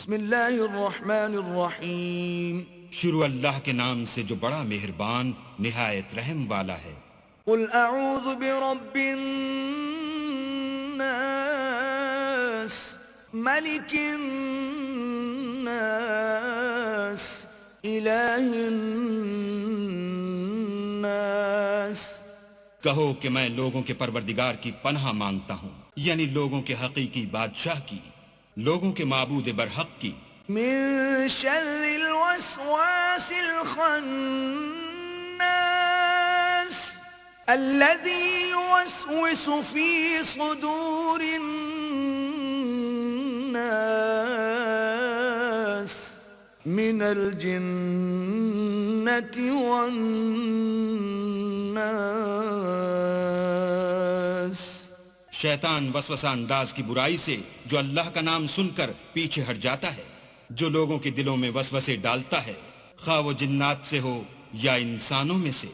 بسم الله الرحمن الرحيم شروع اللہ کے نام سے جو بڑا مہربان نہایت رحم والا ہے۔ قل أعوذ برب الناس ملك الناس إله الناس۔ کہو کہ میں لوگوں کے پروردگار کی پناہ مانگتا ہوں یعنی لوگوں کے حقیقی بادشاہ کی۔ لوگوں کے معبود برحق کی۔ من شر الوسواس الخناس الذي يوسوس في صدور الناس من الجنة والناس. شیطان وسوسہ انداز کی برائی سے جو اللہ کا نام سن کر پیچھے ہٹ جاتا ہے، جو لوگوں کے دلوں میں وسوسے ڈالتا ہے، خواہ وہ جنات سے ہو یا انسانوں میں سے۔